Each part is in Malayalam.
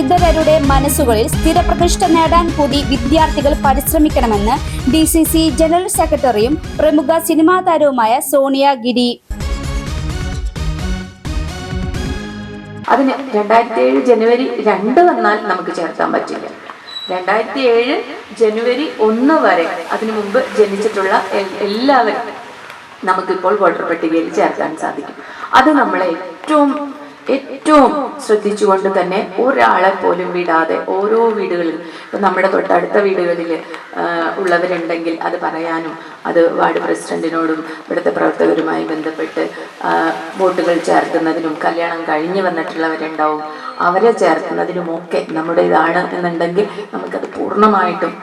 ഇതരരുടെ മനസ്സുകളിൽ സ്ഥിരപ്രതിഷ്ഠ നേടാൻ കൂടി വിദ്യാർത്ഥികൾ പരിശ്രമിക്കണമെന്ന് ഡി സി സി ജനറൽ സെക്രട്ടറിയും പ്രമുഖ സിനിമാ താരവുമായ സോണിയ ഗിരി. അതിന് രണ്ടായിരത്തി ഏഴ് ജനുവരി രണ്ട് വന്നാൽ നമുക്ക് ചേർക്കാൻ പറ്റില്ല. രണ്ടായിരത്തി ഏഴ് ജനുവരി ഒന്ന് വരെ അതിനു മുമ്പ് ജനിച്ചിട്ടുള്ള എല്ലാവരും നമുക്കിപ്പോൾ വോട്ടർ പട്ടികയിൽ ചേർക്കാൻ സാധിക്കും. അത് നമ്മളെ ഏറ്റവും ഏറ്റവും ശ്രദ്ധിച്ചുകൊണ്ട് തന്നെ ഒരാളെ പോലും വിടാതെ ഓരോ വീടുകളിൽ ഇപ്പം നമ്മുടെ തൊട്ടടുത്ത വീടുകളിൽ ഉള്ളവരുണ്ടെങ്കിൽ അത് പറയാനും അത് വാർഡ് പ്രസിഡന്റിനോടും ഇവിടുത്തെ പ്രവർത്തകരുമായി ബന്ധപ്പെട്ട് വോട്ടുകൾ ചേർക്കുന്നതിനും കല്യാണം കഴിഞ്ഞു വന്നിട്ടുള്ളവരുണ്ടാവും അവരെ ചേർക്കുന്നതിനുമൊക്കെ നമ്മുടേതാണ് എന്നുണ്ടെങ്കിൽ നമുക്കത് പൂർണമായിട്ടും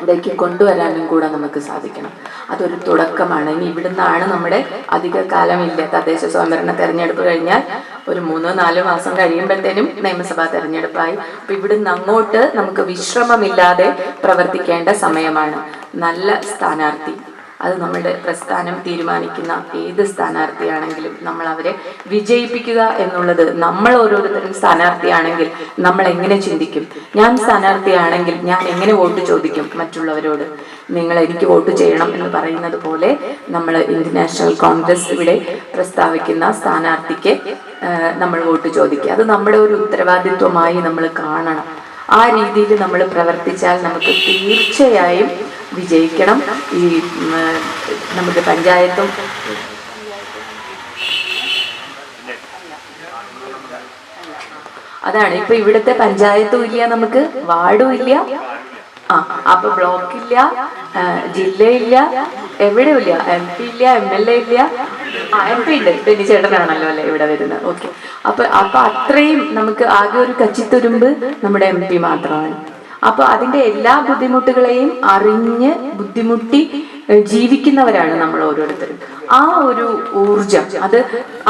ഇവിടേക്ക് കൊണ്ടുവരാനും കൂടെ നമുക്ക് സാധിക്കണം. അതൊരു തുടക്കമാണ്. ഇനി ഇവിടുന്നാണ് നമ്മുടെ അധിക കാലമില്ല തദ്ദേശ സ്വയംഭരണ തെരഞ്ഞെടുപ്പ് കഴിഞ്ഞാൽ ഒരു മൂന്നോ നാലോ മാസം കഴിയുമ്പോഴത്തേനും നിയമസഭാ തെരഞ്ഞെടുപ്പായി. അപ്പൊ ഇവിടുന്ന് അങ്ങോട്ട് നമുക്ക് വിശ്രമമില്ലാതെ പ്രവർത്തിക്കേണ്ട സമയമാണ്. നല്ല സ്ഥാനാർത്ഥി. അത് നമ്മുടെ പ്രസ്ഥാനം തീരുമാനിക്കുന്ന ഏത് സ്ഥാനാർത്ഥിയാണെങ്കിലും നമ്മൾ അവരെ വിജയിപ്പിക്കുക എന്നുള്ളത് നമ്മൾ ഓരോരുത്തരും സ്ഥാനാർത്ഥിയാണെങ്കിൽ നമ്മൾ എങ്ങനെ ചിന്തിക്കും? ഞാൻ സ്ഥാനാർത്ഥിയാണെങ്കിൽ ഞാൻ എങ്ങനെ വോട്ട് ചോദിക്കും മറ്റുള്ളവരോട്? നിങ്ങൾ എനിക്ക് വോട്ട് ചെയ്യണം എന്ന് പറയുന്നത് പോലെ നമ്മൾ ഇന്ത്യൻ നാഷണൽ കോൺഗ്രസ് ഇവിടെ പ്രസ്താവിക്കുന്ന സ്ഥാനാർത്ഥിക്ക് നമ്മൾ വോട്ട് ചോദിക്കുക. അത് നമ്മുടെ ഒരു ഉത്തരവാദിത്വമായി നമ്മൾ കാണണം. ആ രീതിയിൽ നമ്മൾ പ്രവർത്തിച്ചാൽ നമുക്ക് തീർച്ചയായും വിജയിക്കണം. ഈ നമ്മുടെ പഞ്ചായത്തും അതാണ്. ഇപ്പൊ ഇവിടുത്തെ പഞ്ചായത്തും ഇല്ല നമുക്ക് വാർഡും ഇല്ല. ആ അപ്പൊ ബ്ലോക്ക് ഇല്ല ആ, ജില്ലയില്ല എവിടെയും ഇല്ല. എം പി ഇല്ല എം എൽ എ ഇല്ല. ആ എം പി ഉണ്ട്. ബെന്നി ചേട്ടനാണല്ലോ അല്ലെ ഇവിടെ വരുന്നത്? ഓക്കെ. അപ്പൊ അപ്പൊ അത്രയും നമുക്ക് ആകെ ഒരു കച്ചിത്തുരുമ്പ് നമ്മുടെ എം പി മാത്രമാണ്. അപ്പൊ അതിന്റെ എല്ലാ ബുദ്ധിമുട്ടുകളെയും അറിഞ്ഞ് ബുദ്ധിമുട്ടി ജീവിക്കുന്നവരാണ് നമ്മൾ ഓരോരുത്തരും. ആ ഒരു ഊർജം അത്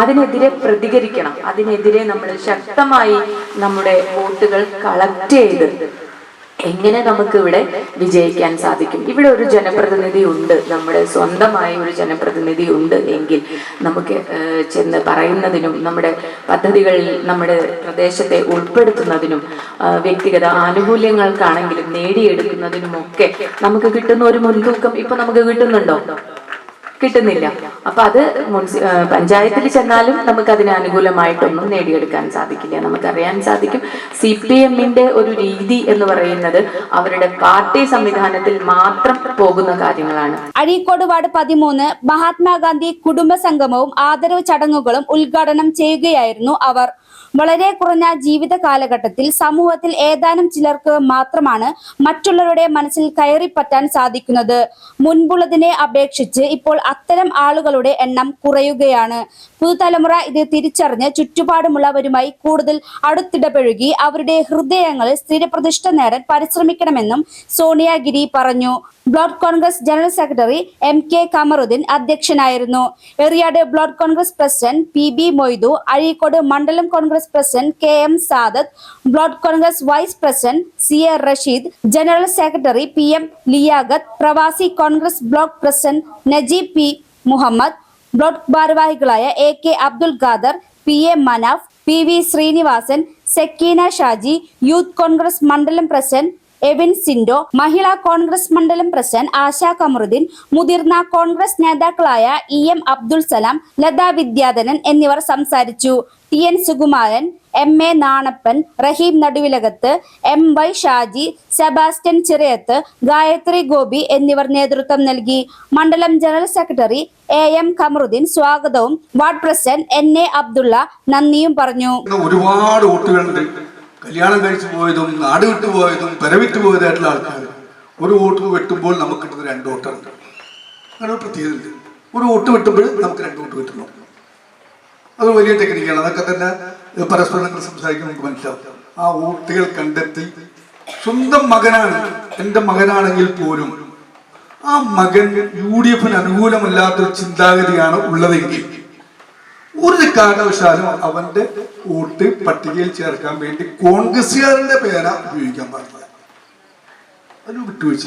അതിനെതിരെ പ്രതികരിക്കണം. അതിനെതിരെ നമ്മൾ ശക്തമായി നമ്മുടെ വോട്ടുകൾ കളക്ട് ചെയ്ത് എങ്ങനെ നമുക്ക് ഇവിടെ വിജയിക്കാൻ സാധിക്കും? ഇവിടെ ഒരു ജനപ്രതിനിധി ഉണ്ട്. നമ്മുടെ സ്വന്തമായ ഒരു ജനപ്രതിനിധി ഉണ്ട് എങ്കിൽ നമുക്ക് ചെന്ന് പറയുന്നതിനും നമ്മുടെ പദ്ധതികളിൽ നമ്മുടെ പ്രദേശത്തെ ഉൾപ്പെടുത്തുന്നതിനും വ്യക്തിഗത ആനുകൂല്യങ്ങൾക്കാണെങ്കിലും നേടിയെടുക്കുന്നതിനുമൊക്കെ നമുക്ക് കിട്ടുന്ന ഒരു മുൻതൂക്കം ഇപ്പൊ നമുക്ക് കിട്ടുന്നുണ്ടോ? കിട്ടുന്നില്ല. അപ്പൊ അത് മുനിസി- പഞ്ചായത്തിൽ ചെന്നാലും നമുക്ക് അതിന് അനുകൂലമായിട്ടൊന്നും നേടിയെടുക്കാൻ സാധിക്കില്ല. നമുക്കറിയാൻ സാധിക്കും സി പി എമ്മിന്റെ ഒരു രീതി എന്ന് പറയുന്നത് അവരുടെ പാർട്ടി സംവിധാനത്തിൽ മാത്രം പോകുന്ന കാര്യങ്ങളാണ്. അഴീക്കോട് വാർഡ് പതിമൂന്ന് മഹാത്മാഗാന്ധി കുടുംബ സംഗമവും ആദരവ് ചടങ്ങുകളും ഉദ്ഘാടനം ചെയ്യുകയായിരുന്നു അവർ. വളരെ കുറഞ്ഞ ജീവിത കാലഘട്ടത്തിൽ സമൂഹത്തിൽ ഏതാനും ചിലർക്ക് മാത്രമാണ് മറ്റുള്ളവരുടെ മനസ്സിൽ കയറിപ്പറ്റാൻ സാധിക്കുന്നത്. മുൻപുള്ളതിനെ അപേക്ഷിച്ച് ഇപ്പോൾ അത്തരം ആളുകളുടെ എണ്ണം കുറയുകയാണ്. പുതുതലമുറ ഇത് തിരിച്ചറിഞ്ഞ് ചുറ്റുപാടുമുള്ളവരുമായി കൂടുതൽ അടുത്തിടപഴകി അവരുടെ ഹൃദയങ്ങളിൽ സ്ഥിരപ്രതിഷ്ഠ നേടാൻ പരിശ്രമിക്കണമെന്നും സോണിയാഗിരി പറഞ്ഞു. Block Congress general secretary M K Kamaruddeen അധ്യക്ഷനായിരുന്നു. Eriyad block Congress president P B Moidu Azhikode മണ്ഡലം Congress president K M Sadath block Congress vice president C A Rasheed general secretary P M Liyaqath പ്രവാസി Congress block president Najeeb P Muhammad block ഭാരവാഹികളായ A K Abdul Khader P A Manaf P V Srinivasan Sakeena Shaji youth Congress മണ്ഡലം പ്രസിഡന്റ് എവിൻ സിൻഡോ മഹിളാ കോൺഗ്രസ് മണ്ഡലം പ്രസിഡന്റ് ആശ കമറുദ്ദീൻ മുതിർന്ന കോൺഗ്രസ് നേതാക്കളായ ഇ എം അബ്ദുൽ സലാം ലതാ വിദ്യാധരൻ എന്നിവർ സംസാരിച്ചു. T N Sukumaran M A Nanappan Raheem Naduvilakath M Y Shaji Sebastian Chirayath Gayathri Gopi എന്നിവർ നേതൃത്വം നൽകി. മണ്ഡലം general secretary A M Kamaruddin സ്വാഗതവും ward president N A Abdulla നന്ദിയും പറഞ്ഞു. ഒരുപാട് വോട്ടുകളുണ്ട്. കല്യാണം കഴിച്ചു പോയതും നാട് വിട്ടു പോയതും പെരവിട്ടു പോയതായിട്ടുള്ള ആൾക്കാർ ഒരു വോട്ട് വെട്ടുമ്പോൾ നമുക്ക് കിട്ടുന്ന രണ്ട് വോട്ടുണ്ട് അങ്ങനെ ഒരു ഒരു വോട്ട് വെട്ടുമ്പോൾ നമുക്ക് രണ്ട് വോട്ട് കിട്ടുന്നു അത് വലിയ ടെക്നിക്കാണ്. അതൊക്കെ തന്നെ പരസ്പരം നിങ്ങൾ സംസാരിക്കുമ്പോൾ നമുക്ക് മനസ്സിലാവും ആ ഊട്ടികൾ കണ്ടെത്തി സ്വന്തം മകനാണ് എന്റെ മകനാണെങ്കിൽ പോലും ആ മകൻ യു ഡി എഫിന് അനുകൂലമല്ലാത്തൊരു ചിന്താഗതിയാണ് ഉള്ളതെങ്കിൽ ഒരു കാരണവശാലും അവന്റെ വോട്ട് പട്ടികയിൽ ചേർക്കാൻ വേണ്ടി കോൺഗ്രസുകാരുടെ പേര ഉപയോഗിക്കാൻ പാടില്ല അതിന് വിട്ടുവീഴ്ച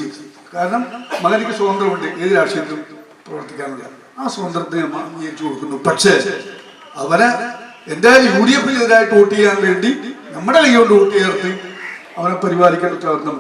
കാരണം മകനിക്ക് സ്വാതന്ത്ര്യമുണ്ട് ഏത് രാഷ്ട്രീയത്തിലും പ്രവർത്തിക്കാനുള്ള ആ സ്വാതന്ത്ര്യത്തെ നമ്മൾ അംഗീകരിച്ചു കൊടുക്കുന്നു പക്ഷേ അവനെ എന്തായാലും യു ഡി എഫിനെതിരായിട്ട് വോട്ട് ചെയ്യാൻ വേണ്ടി നമ്മുടെ കൈ കൊണ്ട് വോട്ട് ചേർത്ത് അവനെ പരിപാലിക്കേണ്ട ഉത്തരവാദിത്തം